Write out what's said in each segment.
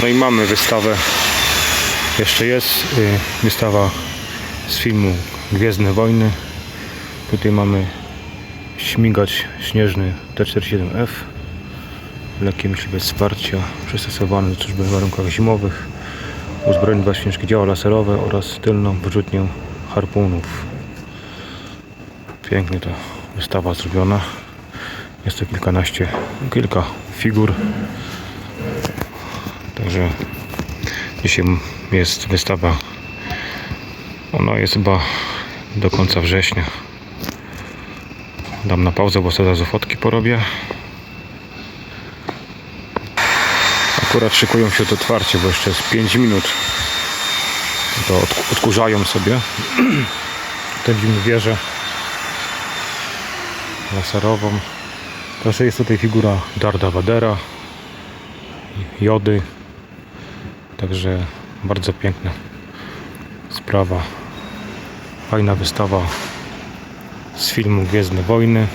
No i mamy wystawę. Jeszcze jest y, wystawa z filmu Gwiezdne Wojny. Tutaj mamy śmigacz śnieżny T-47F. Lekkie myśliwe wsparcia przystosowany do służby w warunkach zimowych. Uzbrojony dwa ciężkie działa laserowe oraz tylną wyrzutnię harpunów. Pięknie ta wystawa zrobiona. Jest to kilkanaście, kilka figur. Także dzisiaj jest wystawa. Ona jest chyba do końca września. Dam na pauzę, bo sobie zaraz fotki porobię. Akurat szykują się do otwarcie, bo jeszcze jest 5 minut. To od, odkurzają sobie. Widzimy wieżę laserową. Także jest tutaj figura Darda Vadera, Jody. Także bardzo piękna sprawa. Fajna wystawa z filmu Gwiezdne Wojny.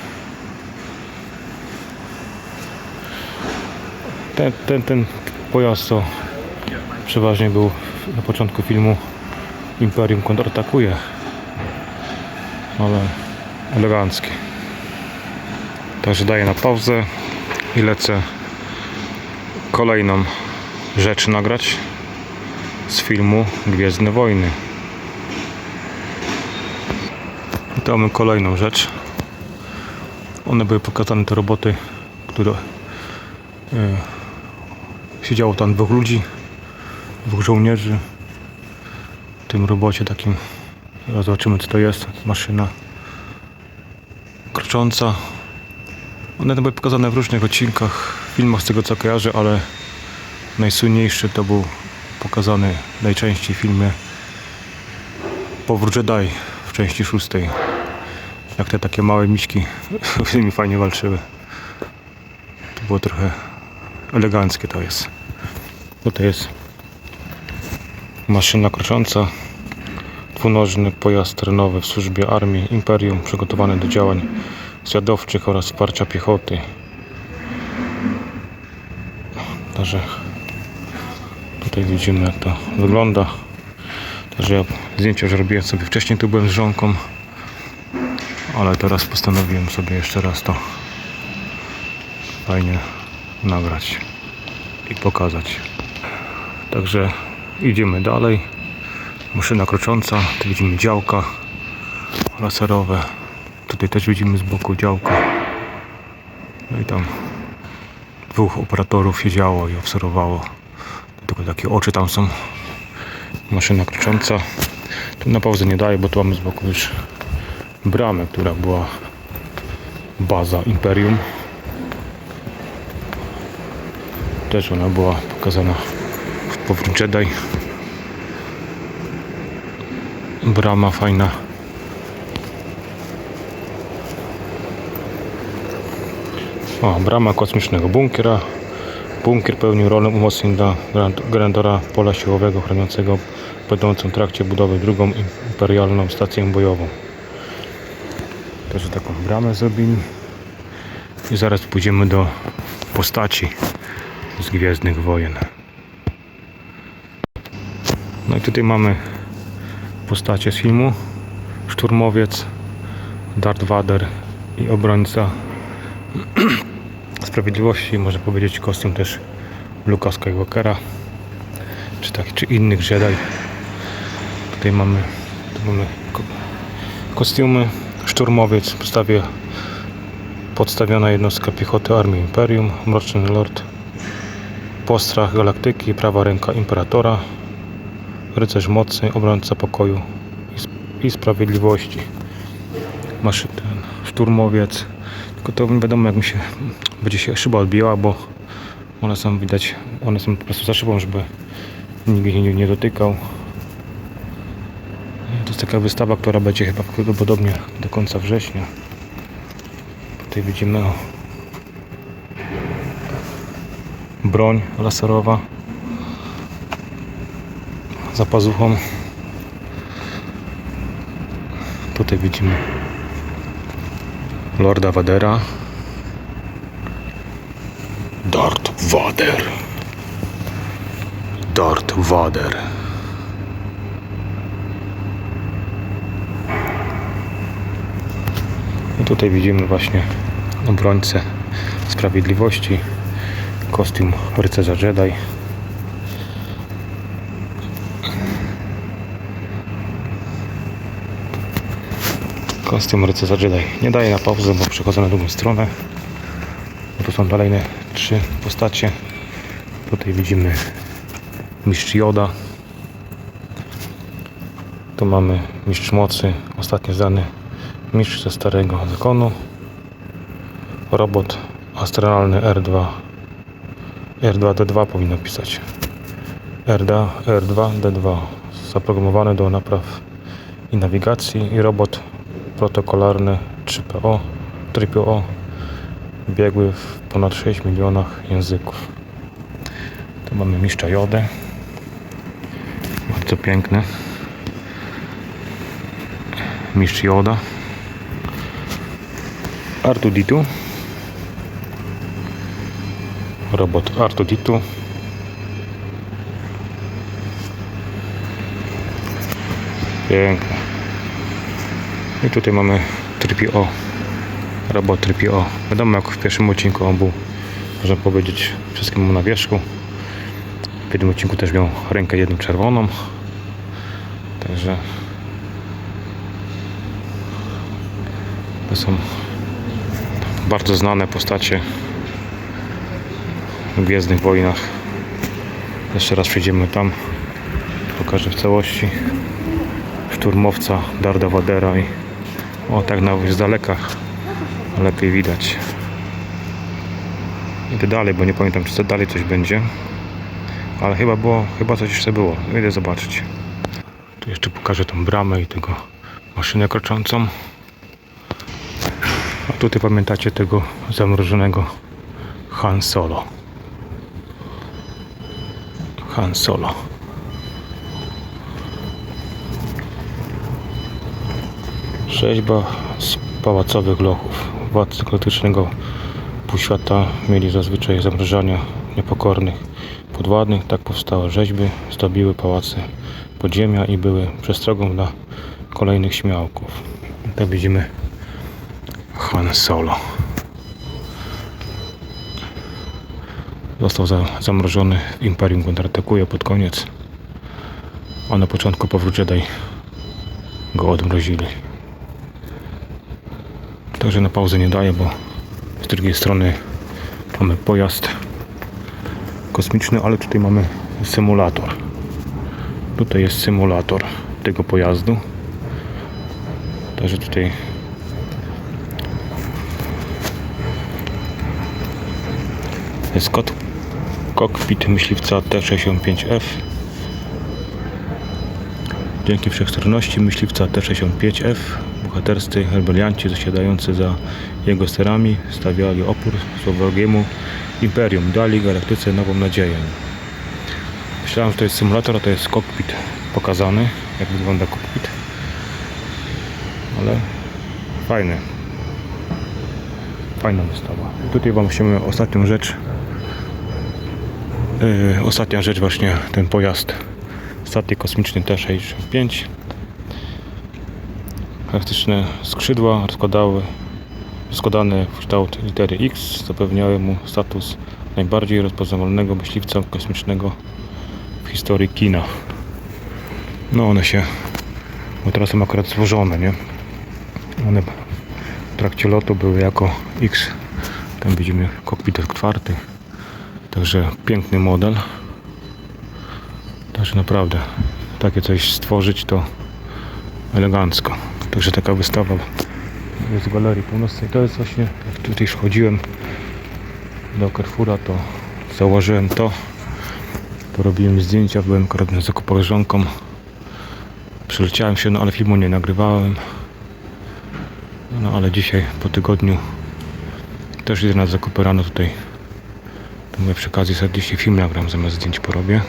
Ten, ten, ten pojazd to przeważnie był na początku filmu Imperium kontratakuje. Ale elegancki. Także daję na pauzę i lecę kolejną rzecz nagrać z filmu Gwiezdne Wojny. I to mamy kolejną rzecz. One były pokazane te roboty, które e, siedziało tam dwóch ludzi, dwóch żołnierzy. W tym robocie takim zaraz zobaczymy co to jest. Maszyna krocząca. One były pokazane w różnych odcinkach, filmach z tego co kojarzę, ale najsłynniejszy to był pokazany najczęściej w filmie Powrót Jedi w części szóstej. Jak te takie małe miśki z nimi fajnie walczyły. To było trochę eleganckie to jest. Tutaj jest maszyna krocząca. Dwunożny pojazd terenowy w służbie armii Imperium przygotowany do działań zwiadowczych oraz wsparcia piechoty. Także tutaj widzimy jak to wygląda. Także ja zdjęcia już robiłem sobie wcześniej, tu byłem z żonką, ale teraz postanowiłem sobie jeszcze raz to fajnie nagrać i pokazać. Także idziemy dalej. Maszyna krocząca, tu widzimy działka laserowe. Tutaj też widzimy z boku działka. No i tam dwóch operatorów siedziało i obserwowało. Tylko takie oczy tam są. Maszyna krocząca. Tu na pauzę nie daję, bo tu mamy z boku już bramę, która była baza Imperium. Też ona była pokazana w Powrót Jedi. Brama fajna. O, brama kosmicznego bunkera. Bunkier pełnił rolę umocnień dla Grand- Grandora pola siłowego chroniącego będącą w trakcie budowy drugą imperialną stację bojową. Także taką bramę zrobili. I zaraz pójdziemy do postaci z Gwiezdnych Wojen. No i tutaj mamy postacie z filmu. Szturmowiec, Darth Vader i obrońca Sprawiedliwości, można powiedzieć kostium też Luka Skywalkera, czy, tak, czy innych Jedi. Tutaj mamy, tu mamy ko- kostiumy. Szturmowiec w podstawie podstawiona jednostka piechoty Armii Imperium, Mroczny Lord, Postrach Galaktyki, prawa ręka Imperatora, Rycerz Mocy, Obrońca Pokoju i, sp- i Sprawiedliwości. Masz ten szturmowiec. Tylko to nie wiadomo jak mi się będzie się szyba odbijała, bo one są widać, one są po prostu za szybą, żeby ich nie, nie dotykał. To jest taka wystawa, która będzie chyba prawdopodobnie do końca września. Tutaj widzimy o, broń laserowa za pazuchą. Tutaj widzimy Lorda Vadera. Darth Vader. Darth Vader. I tutaj widzimy właśnie obrońcę sprawiedliwości, kostium rycerza Jedi. Kostium rycerza Jedi. Nie daję na pauzę, bo przechodzę na drugą stronę. Bo tu są kolejne trzy postacie. Tutaj widzimy mistrz Joda. Tu mamy mistrz mocy, ostatnio zdany mistrz ze starego zakonu. Robot astralny R2. R2D2 powinno pisać. R2, R2D2 zaprogramowany do napraw i nawigacji i robot protokolarny 3PO, 3PO biegły w ponad 6 milionach języków. Tu mamy mistrza Jodę. Bardzo piękny. Mistrz Joda. Artuditu. Robot Artuditu. Piękne. I tutaj mamy 3PO. Robot 3PO. Wiadomo jak w pierwszym odcinku on był, można powiedzieć, wszystkim na wierzchu. W jednym odcinku też miał rękę jedną czerwoną. Także to są bardzo znane postacie w Gwiezdnych Wojnach. Jeszcze raz przejdziemy tam. Pokażę w całości. Szturmowca Darda Vadera i o tak nawet z daleka lepiej widać. Idę dalej, bo nie pamiętam czy co dalej coś będzie. Ale chyba było, chyba coś jeszcze było. Idę zobaczyć. Tu jeszcze pokażę tą bramę i tego maszynę kroczącą. A tutaj pamiętacie tego zamrożonego Han Solo. Han Solo. Rzeźba z pałacowych lochów. Władcy klasycznego półświata mieli zazwyczaj zamrażania niepokornych podwładnych. Tak powstałe rzeźby zdobiły pałace podziemia i były przestrogą dla kolejnych śmiałków. Tak widzimy Han Solo. Został za, zamrożony w Imperium kontratakuje pod koniec. A na początku powrót Jedi go odmrozili. Także na pauzę nie daję, bo z drugiej strony mamy pojazd kosmiczny, ale tutaj mamy symulator. Tutaj jest symulator tego pojazdu. Także tutaj jest kod, kokpit myśliwca T-65F. Dzięki wszechstronności myśliwca T-65F bohaterscy rebelianci zasiadający za jego sterami stawiali opór słowogiemu imperium, dali galaktyce nową nadzieję. Myślałem, że to jest symulator, a to jest kokpit pokazany, jak wygląda kokpit. Ale fajny. Fajna wystawa. Tutaj Wam chciałem ostatnią rzecz. Yy, ostatnia rzecz właśnie ten pojazd statek kosmiczny T-65 charakterystyczne skrzydła rozkładały składane w kształt litery X zapewniały mu status najbardziej rozpoznawalnego myśliwca kosmicznego w historii kina. No one się, bo teraz są akurat złożone, nie? One w trakcie lotu były jako X. Tam widzimy kokpit otwarty. Także piękny model. Także naprawdę takie coś stworzyć to elegancko. Także taka wystawa w Galerii Północnej. To jest właśnie, jak tutaj już chodziłem do Carrefoura, to zauważyłem to. Porobiłem zdjęcia, byłem akurat zakupu koleżanką. Przyleciałem się, no ale filmu nie nagrywałem. No ale dzisiaj po tygodniu też idę na zakupy rano tutaj. To mówię przy okazji dzisiaj film nagram zamiast zdjęć porobię.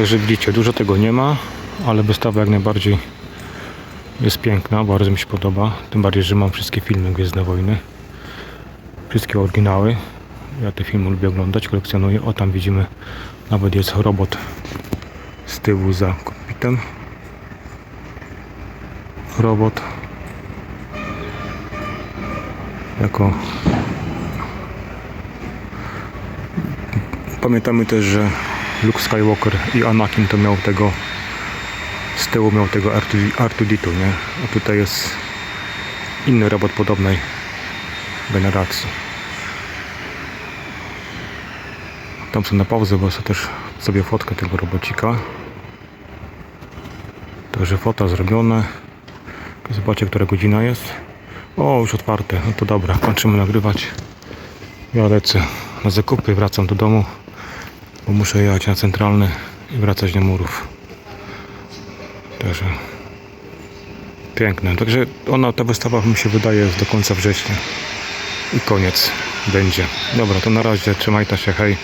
Także widzicie, dużo tego nie ma, ale wystawa jak najbardziej jest piękna, bardzo mi się podoba. Tym bardziej, że mam wszystkie filmy Gwiezdne Wojny. Wszystkie oryginały. Ja te filmy lubię oglądać, kolekcjonuję. O, tam widzimy, nawet jest robot z tyłu za kokpitem. Robot. Jako Pamiętamy też, że Luke Skywalker i Anakin to miał tego z tyłu miał tego R2D2, nie? A tutaj jest inny robot podobnej generacji. Tam są na pauzę, bo sobie też sobie fotkę tego robocika. Także fota zrobione. Zobaczcie, która godzina jest. O, już otwarte. No to dobra, kończymy nagrywać. Ja lecę na zakupy, wracam do domu, bo muszę jechać na centralny i wracać do murów. Także piękne. Także ona, ta wystawa mi się wydaje do końca września. I koniec będzie. Dobra, to na razie. Trzymajcie się, hej.